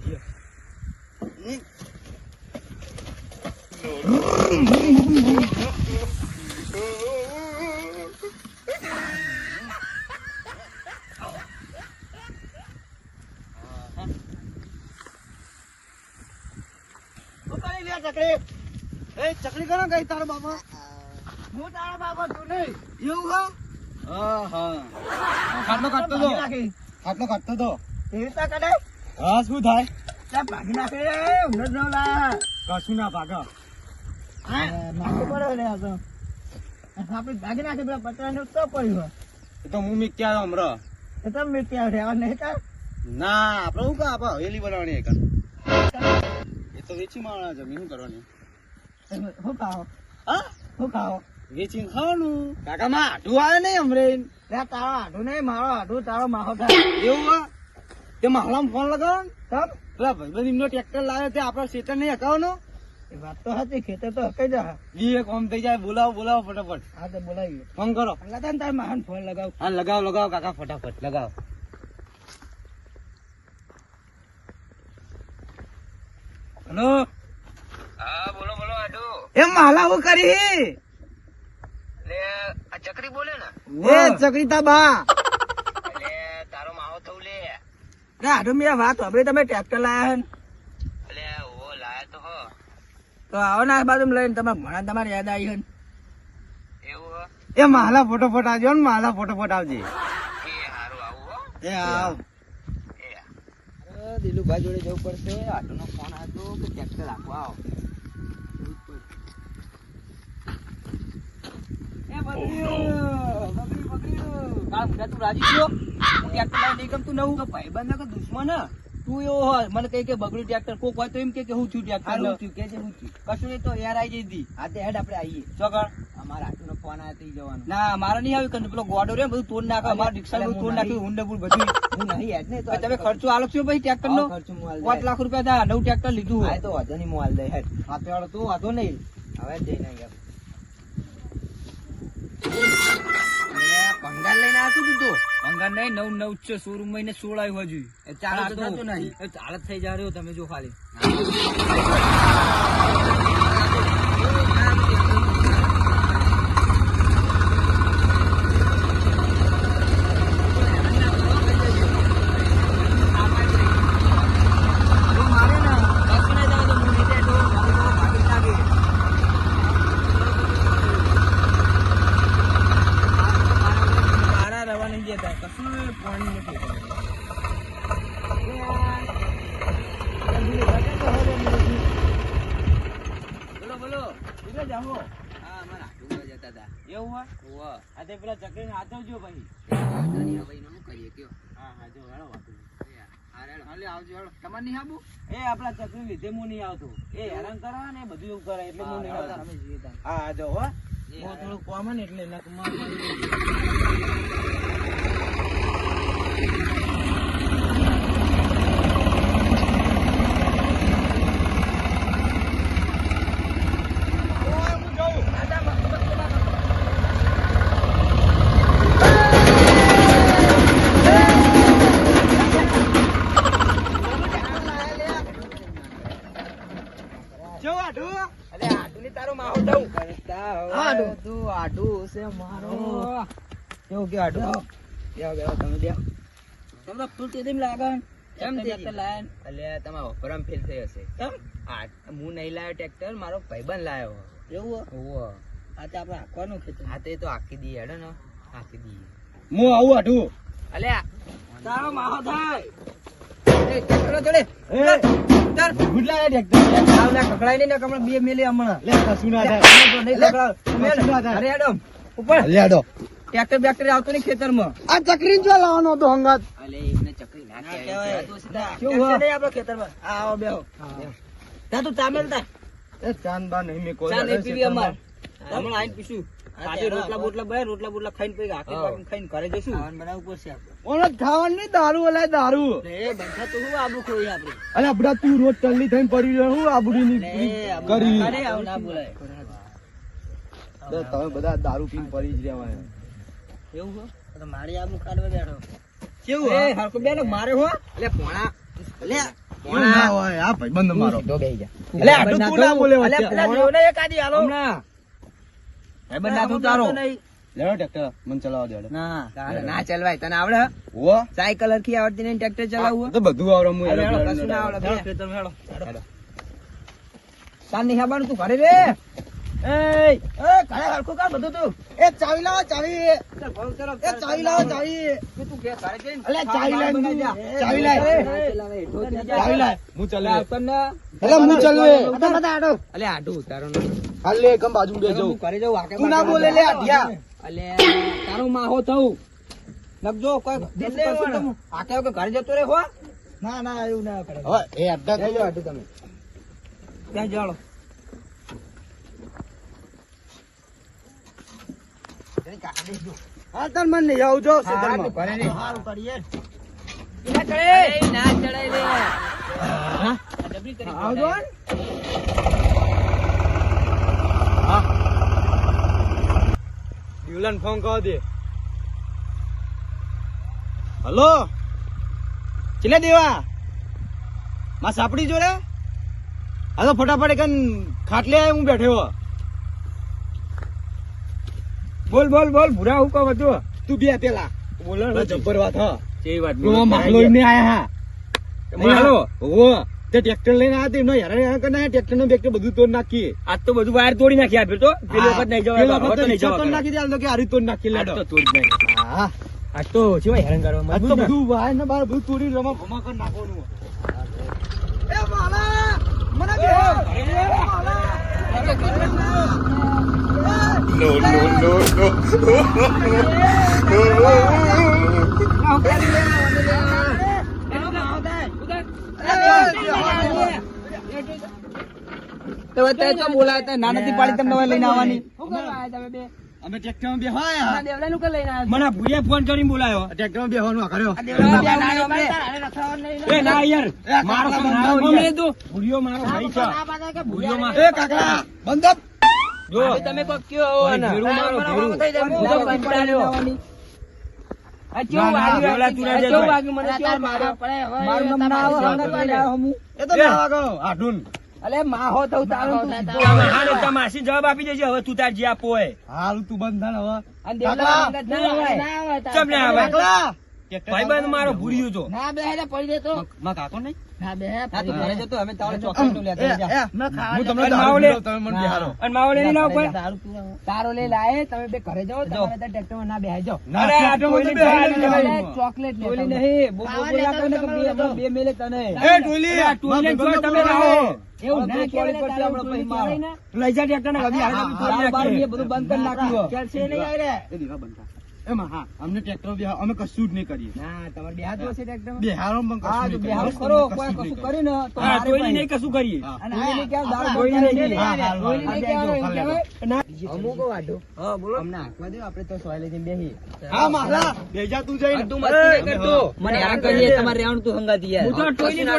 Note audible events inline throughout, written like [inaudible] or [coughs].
ગયો કરી લે ચકરી એ ચકરી કરો ગઈ તારો બાપા? હું તારો બાપા તું નહીં એવું હા? હા ખાટલો કાઢતો તો. ખાટલો કાઢતો તો. એવી કરે હા શું થાય? ત્યાં ભાગી નાખે? ઊંઘ જ લા કશું ના ભાગા. હા માથું પડે લે આ તો. આપણે ભાગી નાખે પેલા પતરા ને તો પડ્યું એ તો હું મીક્યા આવ્યો હમણાં એ તો મેં ત્યાં રહેવા નહીં કર. ના આપણે શું કા આપણે હવેલી બનાવવાની એક. એ તો વેચી મારવાના જમીન શું કરવાની? શું ખાઓ? હા? શું ખાઓ? વેચીને ખાવાનું. કાકા માં આઢું આવે નહીં હમરે તારો આઢું નહીં મારો આઢું તારો માહો [coughs] થાય. એવું તે માહલામાં ફોન લગાવો ને. તમ પેલા ભાઈબંધ એમનો ટ્રેક્ટર લાવ્યો તે આપણા ખેતર નહીં હકાવવાનો. એ વાત તો હતી ખેતર તો હકાઈ જા ઈ એક ઓમ થઈ જાય બોલાવો બોલાવો ફટાફટ. હા તો બોલાવીએ. ફોન કરો. લગા તાર મહાન ફોન લગાવ. હા લગાવો લગાવો કાકા ફટાફટ લગાવો. હેલો? હા બોલો બોલો આડુ એ માલા હું કરી? લે આ ચકરી બોલે ને? એ ચકરી તા બા એટલે તારો માહો થવું લે આઢું મેં વાત હવે તમે ટ્રેક્ટર લાયા હે એટલે ઓ લાયા તો હો. તો આવો ને આ બાજુ લઈને તમે ઘણા તમારી યાદ આવી હે એવું એ માલા ફટોફટ આવજો ને માલા ફટોફટ આવજે એ હારું આવું હો. એ આવ. એ દિલુભાઈ જોડે જવું પડશે. આટોનો ફોન આવ્યો કે ટ્રેક્ટર રાખવા આવો. એ બકરીઓ. તું રાજી થયો? ટ્રેક્ટર નહીં ગમતું નવું? ભાઈબંધ કે દુશ્મન તું એવો હોય મને કહે કે બગડ્યું ટ્રેક્ટર કોક હોય તો એમ કે કે હું છું ટ્રેક્ટર હારું લો. થયું, કહેજે હું છું. કશું નહીં તો યાર આવી જઈ હા તે હેડ આપણે આવીએ ચોકડ અમારા આટુનો ફોન આવ્યો તો ઈ ના મારે નહીં આવ્યું કે પેલો ગોડો રે બધું તોડ નાખે અમારા રિક્ષા બધું તોડ નાખ્યું હુંડે બધું. હું નહીં હેડ ને તો તમે ખર્ચો આલો છો ભાઈ ટ્રેક્ટર નો? પાંચ લાખ રૂપિયા થયા નવું ટ્રેક્ટર લીધું હોય તો વાંધો નહીં માલ દે હેડ. હા તો તું વાંધો નહીં. હવે જઈને ગયા ભંગાર લઈને આવતું તું. ભંગાર નહીં નવ નવ છે શોરૂમ મહિને સોળ આવ્યું હજુ. એ તો નહીં. ચાલ થઈ જા રહ્યો તમે જો ખાલી તારા રવાની જતા પાણી નથી બોલો બોલો. કેટલે હા અમારા જતા હતા. એવું હોય? ઓવા આ તે પેલા ચકરીને હાથવજો પછી. ભાઈ નું કરીએ કયો? હા હા જો હેડો હાલે. આવજો હેડો તમારે નહીં આબુ એ આપડા ચકરી લીધે હું નહીં આવતો. એ હેરાન કરે ને બધું એવું કરે એટલે હું નહીં આવતો. જો હો હું. થોડું કોમન એટલે ના તો મારે જો આટું અલે આટુની તારો માહો દઉં કરતા આટુ. હવે તું આટુ છે મારો કેવું કે આટુ બેહો બેહો તમે બેહો તમને ફૂલ તેમ લાગે કેમ ટ્રેક્ટર તેજી? લાયા ને? વપરામ ફેલ થઈ હશે. કેમ? આ હું નહીં લાયો ટ્રેક્ટર મારો ભાઈબંધ લાયો. એવું ઓવો આ તે આપણે આખવાનું ખેતર. હા તે તો આખી દી હેડો ને. આખી દી. હું આવું આટું અલે તારો માહો થાય. એ ટ્રેક્ટર જોડે એ ગુડલા ટ્રેક્ટર. આવ કકડાઈ ને કમળા બે મેલી હમણાં. લે કશું ના થાય. તો નહીં કકડાવ. તમે કશું ના ને, થાય. અરે હેડો. ઉપર લે આડો ટ્રેક્ટર બેક્ટર આવતો નહીં ખેતરમાં. આ ચકરી જો લાવવાનો હતો હંગાત. એમને ચકરી ના ના કહેવાય. કહેવાય. તો સીધા. કેવું ટ્રેક્ટર હોય? નહીં આપણે ખેતરમાં? આવો બેહો. તા તું તામેલ તા. એ ચાંદ બા નહીં મેં કોઈ ચા નહીં પીવી અમાર. હમણાં આવીને પીશું. આજે રોટલા બોટલા બનાય રોટલા બોટલા ખાઈને પછી આખી હા. ખાઈને ઘરે જઈશું. બનાવવું પડશે આપણે. ઓને ખાવાનું નહીં દારૂ અલાય દારૂ. લે બંધા તો હું આબુ ખોઈ આપણે અલે આપડા તું રોજ ટલ્લી થઈને પડી રહ્યો હું આબુડી ની કરી. ના કાઢે, ના બોલાય. તમે બધા દારૂ પીને પડી જ રહ્યા હોય. એવું હો? મારી આબુ કાઢવા બેઠો. કેવું એ હરકો બેન મારે હો. લે પોણા લે એવું ના હોય? આ ભાઈબંધ મારો. સીધો બેહી જા. અલે, આટલું તું ના બોલે વચ્ચે. પેલા જેવને એક આદી હાલો. હમણાં. ભાઈબંધ ના તું તારો. લેડો ટ્રેક્ટર મને ચલાવવા દેડો ના. તારે ના ચલવાય તને આવડે ઓ સાયકલ હરખી આવડતી નહીં ટ્રેક્ટર ચલાવવું તો બધું આવડે હું હેડો, કશું ના આવડે, બે. હેડો. તાર નિહાબાનું તું ઘરે રે? એ ઘરે હરખું કર બધું તું. એ ચાવી લાવો ચાવી. ચાલ, ભાવ તરફ, એ ચાવી લાવો ચાવી. તું તું ઘેર ઘરે જઈને અલે, ચાવી. ચાવી હું અલે, ના. હાલ લે બાજુ બે ઘરે જાઉં, તું ના બોલે લે આઢિયા અલે, તારું માહો થવું. લખજો કોઈ આકે ઘરે જતો રે હો. ના ના એવું ના કરે. હવે એ અડધા થઈ જાઓ આઢું તમે. ત્યાં જાળો. ફોન કહો દે હલો ચલે દેવા માં સાપડી જોડે હાલો ફટાફટ એક ખાટલે હું બેઠો હો. બોલ બોલ બોલ ભૂરા હું કહું બધું તું બે પેલા. બોલો જબ્બર વાત હા. કેવી વાત માખલો લઈને આયા હા. માલો ઓ તે ટ્રેક્ટર લઈને આયા તે એમનો હેરાન કરીને ટ્રેક્ટર નો બેક્ટર બધું તોડ નાખી આજ તો બધું વાયર તોડી નાખ્યા ફેર તો. પેલી વખત નહીં પેલો જવા વખત નહીં જવા તોડ નાખી દે હાલ તો કે હારી તોડ નાખી આજ લેડો. તો તોડી નાખ્યા. હા. આજ તો શું હેરાન કરવા આજ તો બધું વાયર ને બહાર બધું તોડી રમા ભમા કર નાખવાનું. એ માલા! મને બે no, no, no. તો બોલાય તે ના નથી પાડી તમને હવે લઈને આવવાની. તમે બે અમે ટ્રેક્ટરમાં બેહાયા આ દેવલાનું કે લઈને આવ્યા મને આ ફોન કરીને બોલાયો. ટ્રેક્ટરમાં બેહવાનું આ કર્યો એ ના યાર મારો કાકા મને દો. ભૂરિયો મારો ભાઈ છે. ભૂરિયોમાં એ કાકા બંધ અપ. જો. તમે કોક કયો આવે, હું. તો માસી જવાબ આપી દેજે હવે તું તાર જે આપો હોય હાલ તું બંધન હવે. ચમ ને આવે. ભાઈબંધ મારો ભૂરિયો છો નહીં ના, બે પડી દેતો કાકો તાવડે તારો લઈ લાય તમે બે ઘરે જાઓ તમારે ત્યાં ના બેહાઈ જાઓ ના અરે, આ ટ્રેક્ટર ચોકલેટ. નહીં બો- મેલે તને. એવું ના આપણે. લઈ ટ્રેક્ટર બધું બંધ કરી નાખ્યું ચાલશે નહીં એમાં હા અમને ટ્રેક્ટર બેહા અમે કશું જ નહીં કરીએ ના તમારે બેહાતું હશે ટ્રેક્ટરમાં? બિહારો પણ કશું નહીં કરીએ. ખરો, કોઈ કશું કરીએ. ને તો ભાઈ. નહીં કશું કરીએ અને બંધ નહીં. કરી હા, હા, ટોયલી હા, નહીં હા, કહેવાનું, હા, એવું હા. કહેવાય? અમુક વાઢો. હા, બોલો. અમને હાંકવા દો, આપણે તો સોય લઈને બેહીએ. હા માલા બેજા તું જઈને તું મસ્તી કરતો. મને હેરાન કરીએ, તમારે રહેવાનું તું હંગાતી યાર. હું તો આ ટોયલી કશું ના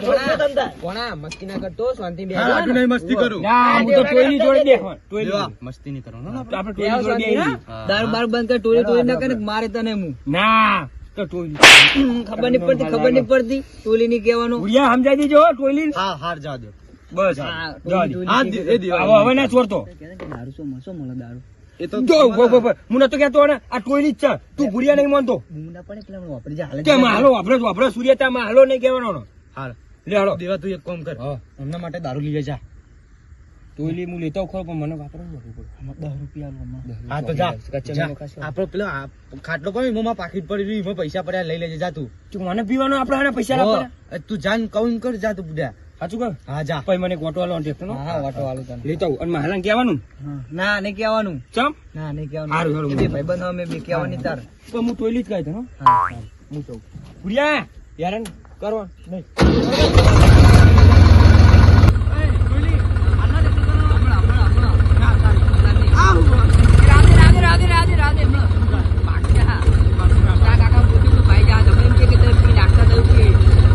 જોડે જ કોણા? મસ્તી ના કરતો શાંતિ હા, આજુ નહીં મસ્તી કરું ના, હું તો ટોયલી જોડે બેહવાનો. ટોયલી મસ્તી નહીં કરવાનું ને આપણે. આપણે જોડે બેહીએ. હા. દારૂ બંધ કર ટોળી ટોળી ના કરે મારે તને હું. ના ખબર નહીં પડતી ખબર નહીં પડતી. ટોલી ની કહેવાનું. ઉડિયા સમજાઈ દેજો ટોલી હા હાર જા દો. બસ હા, હવે ના છોડતો. દારૂ શું મસો મળે દારૂ? એ તો ને આ ટોયલી જ છે. તું ગુડિયા નહીં માનતો. મને વાપરી જા હાલે વાપરો વાપરો. સૂર્ય ત્યાં માલો નહીં કહેવાનો. ને. લે હાલો. દેવા તું એક કામ કર. હા. એમના માટે દારૂ લઈ જા. ટોયલી હું લેતો ખરો પણ મને વાપરવાનું નથી દસ રૂપિયા હા તો જા. આપણો પેલો ખાટલો કોઈ એમાં પાકીટ પડી રહ્યું એમાં પૈસા પડ્યા લઈ લેજે જા તું. તું મને પીવાનો આપણે હાને પૈસા તું જાન કઉન કર જા તું બુડા સાચું કહું? હા જા. પછી મને ઓટો વાળો હા હા વાટો લેતો અને મારા કહેવાનું? ના નહીં કહેવાનું. ચમ? ના નહીં કહેવાનું. સારું સારું બે ભાઈબંધો અમે બે કહેવાની તાર. તો હું ટોયલી જ કહી દઉં હા. હું કહું ભૂરિયા યાર કરવા નહીં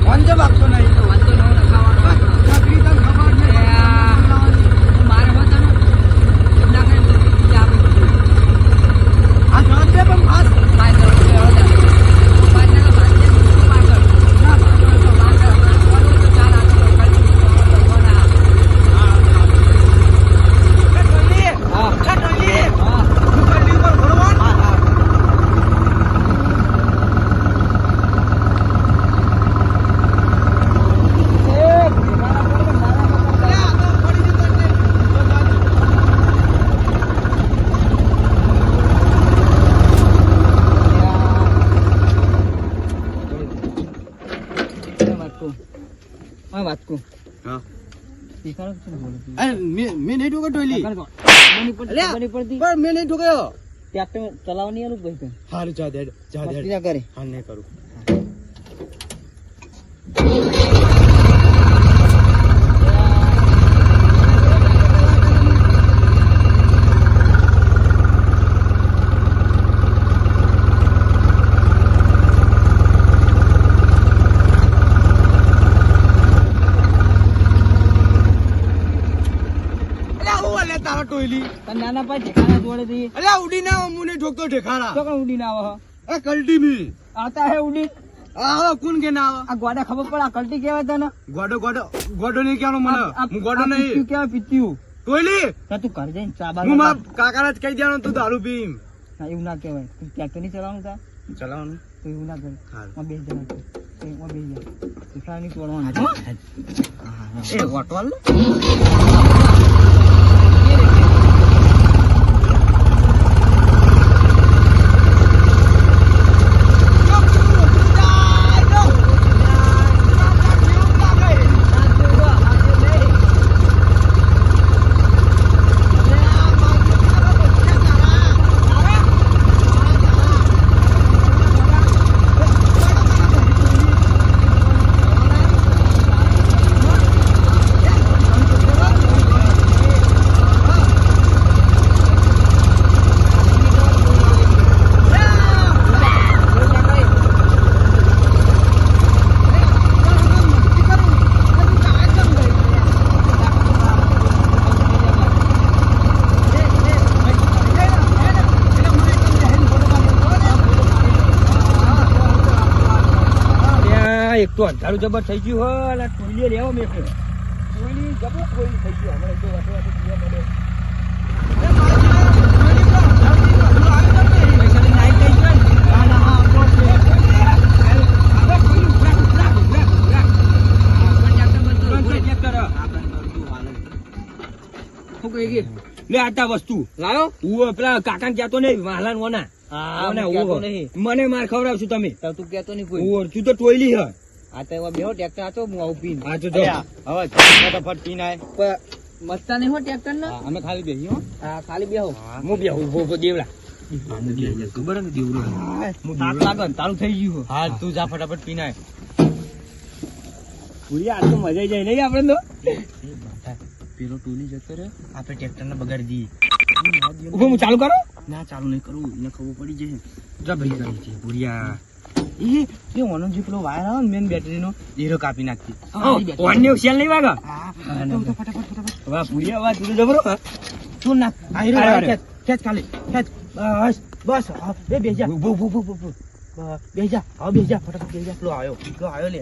વાંજે બાપતો નહીં આ જવાબ દે પણ ફાસ્ટ હા વાત કહું હા. શીખાડો શું બોલું છું? અરે મેં નહીં ઠોક્યો ટોયલી. પણ મેં નહીં ઠોક્યો ટ્રેક્ટર ચલાવવા નહીં આલું ભાઈ હારું જા દેડ જા મસ્તી કરે હા નહીં કરું અલ્યા હું અલ્યા તારા ટોયલી પણ નાના ભાઈ ઠેકાણા જોડે થી અલ્યા ઉડી ના હું નહીં ઠોકતો ઠેકારા તો ઉડી ના આવે એ કલ્ટી મી આતા હે ઉડી. આવો કોણ કે ના આ ગોડા ખબર પડે આ કલ્ટી કેવાય તને? ગોડો ગોડો ગોડો નહીં કહેવાનો મને. હું ગોડો નહીં. પીત્યું કેવાય પીત્યું. ટોયલી તો ઘર જઈને ચાબા હું મારા કાકાને જ કહી દેવાનું તું દારૂ પીમ. ના, એવું ના કહેવાય. તું ટ્રેક્ટર નહીં ચલાવવાનું તા? ચલાવવાનું? તું એવું ના કરે બે જણા છે. તો એમાં બે તો જબર થઈ ગયું હોય અને લેવો મેં ટોયલી જબર ટોયલી થઈ ગયું. હમણાં જો વાટો વાટો પીવા મળે. લે વસ્તુ. લાયો? હું પેલા કાકા કહેતો નહીં વાહલા ઓના. મને માર ખવડાવશું તમે. તું કેતો નહીં કોઈ. તું તો ટોયલી હ. આ તો એવા બેહો ટ્રેક્ટર આતો હું આવું પીન. આ જો. જો હવે ફટાફટ પીન આય. મસ્તા નહીં હો ટ્રેક્ટર ને અમે ખાલી બેહી હો. હા ખાલી બેહો. હું બેહું ઊભો ઊભો દેવલા ખબર ને દેવલો તાત લાગે તારું થઈ ગયું હા. તું જા ફટાફટ પીન આય. પૂરી આ તો મજા જાય નહીં આપણે તો? પેલો ટોલી જતો રહ્યો. આપણે ટ્રેક્ટર ને બગાડી દઈએ હું ચાલુ કરો? ના ચાલુ નહીં કરવું એને ખબર પડી જશે. જા ભાઈ કરી છે ભૂરિયા. એ ઓનો જે પેલો વાયર આવે ને મેન બેટરીનો હીરો કાપી નાખતી ઓનને સેલ નહીં વાગા. ફટાફટ વાહ ભૂરિયા વાહ તું જબરો તું ના આ હીરો ખેંચ ખાલી ખેંચ. બસ બસ એ બેજા ઊભો, ઊભો, ઊભો, ઊભો. બેજા હા બેજા ફટાફટ બેજા પેલો આવ્યો પેલો આવ્યો લે.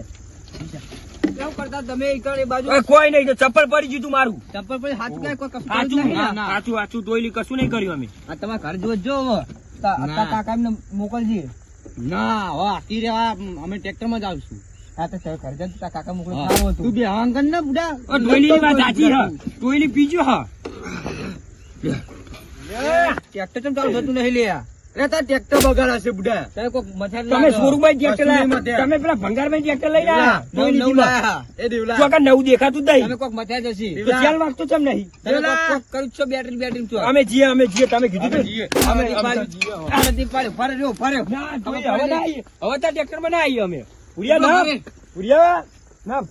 કેમ કરતા તમે એ બાજુ? કોઈ નહીં ચપ્પલ પડી ગયું તું મારું. ચપ્પલ પડી હાથ કાંઈ કોઈ કશું સાચું નહીં? સાચું સાચું કશું કર્યું અમે. આ તમારા ઘર જો કાકા એમને મોકલજે. ના હવે આખી રેવા અમે ટ્રેક્ટરમાં જ આવશું. હા તો કાકા મોકલે હા. તું બે બે આંગણ ને બુડા. ઓ, ટોયલીની વાત સાચી હા. ટોયલી પીજો હા. ટ્રેક્ટર કેમ ચાલુ થતું નહીં લે તાર ટ્રેક્ટર બુડા. તારે કોક મથાર તમે. સોરુભાઈ ટ્રેક્ટર લાયા? તમે પેલા ભંગારભાઈ ટ્રેક્ટર લઈ આયા. એ દેવલા. તો નવું દેખાતું જ તમે કોક મથાર જશી. તો ચાલ વાગતું ચમ નહીં. તમે કોક-. કોક જ છો બેટરી બેટરી છો? અમે જીએ અમે જીએ તમે કીધું અમે જીએ. અમે પાડ્યો. ફરે રહ્યો, ફરે. ના, હવે ના આવીએ. હવે તો ટ્રેક્ટરમાં ના આવીએ અમે. ભૂરિયા ના પુરિયા ના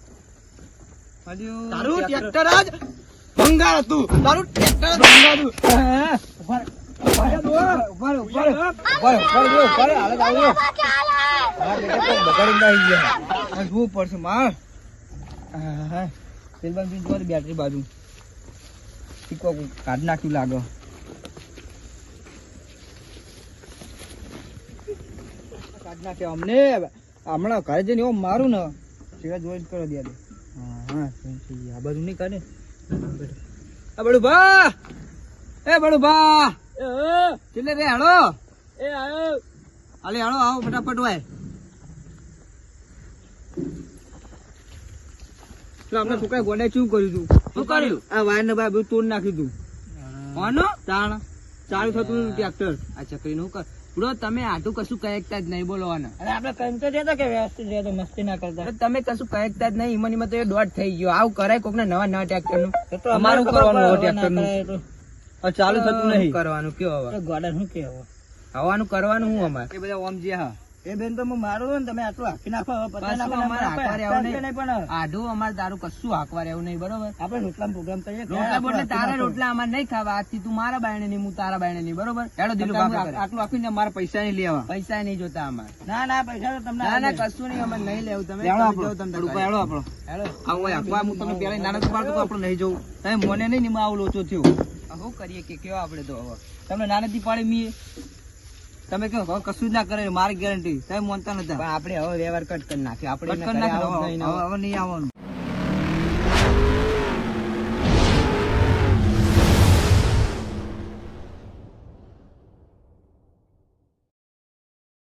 તારું ટ્રેક્ટર. જ ભંગાર હતું. તારું ટ્રેક્ટર જ ભંગાર હતું. બેટરી બાજુ કાઢ નાખ્યું લાગે કાઢ નાખ્યો અમને હમણાં ઘરે જઈને એવો મારું ને સીધા જોઈન કરો દે. હા હા આ બધું નહીં કરે આ બડું ભા એ બડું ભા કેટલે રે હાલો? એ આયો. હાલે હાલો આવો ફટાફટ વાય આપણે છોકરા ગોડાએ શું કર્યું તું? શું કર્યું? આ વાયર ને બાય તોડ નાખ્યું તું. કોનો તાણ. ચાલુ થતું ટ્રેક્ટર. આ ચકરી નું કર. બ્રો તમે આટું કશું કહેતા જ નહીં બોલવાના અરે આપણે તો દેતા કે વ્યવસ્થિત રહે મસ્તી ના કરતા. તમે કશું કહેતા જ નહીં ઈમન ઈમન તો એ દોઢ થઈ ગયો. આવું કરાય કોક નવા નવા ટ્રેક્ટરનું અમારું કરવાનું tractor નું. ચાલુ થતું નહીં. કરવાનું કયો હવે? તો ગોડા શું કે હવે? હવાનું કરવાનું હું અમારે. એ બધા ઓમ જે હા. એ બેન તો હું મારું ને તમે આટલું હાકી નાખો આપણે પણ આઢું અમારે તારું કશું હાકવા રહેવું નહીં બરોબર? આપણે રોટલા પ્રોગ્રામ કરીએ રોટલા બોટલા તારા રોટલા અમારે નહીં ખાવા. આજથી તું મારા બાયણે નહીં હું તારા બાયણે નહીં બરોબર? હેડો દિલુ આટલું આખી ને મારા પૈસા નહીં લેવા. પૈસા નહીં જોતા અમારે. ના ના પૈસા તો તમને ના ના કશું નહીં અમારે નહીં લેવું. તમે હેડો તમે આપણો. આપણો. હેડો. આવું હોય, આખું હું તમને પેલા નાના તો આપણને નહીં જવું તમે મને નહીં ને આવું લોચો થયો. શું કરીએ કે કેવા આપણે તો હવે? તમને નાનેથી પાડી મીએ તમે કહો હવે કશું જ ના કરે મારી ગેરંટી તમે માનતા નતા. આપણે હવે વ્યવહાર કટ કરી નાખ્યો. આપણે હવે નહીં આવવાનું.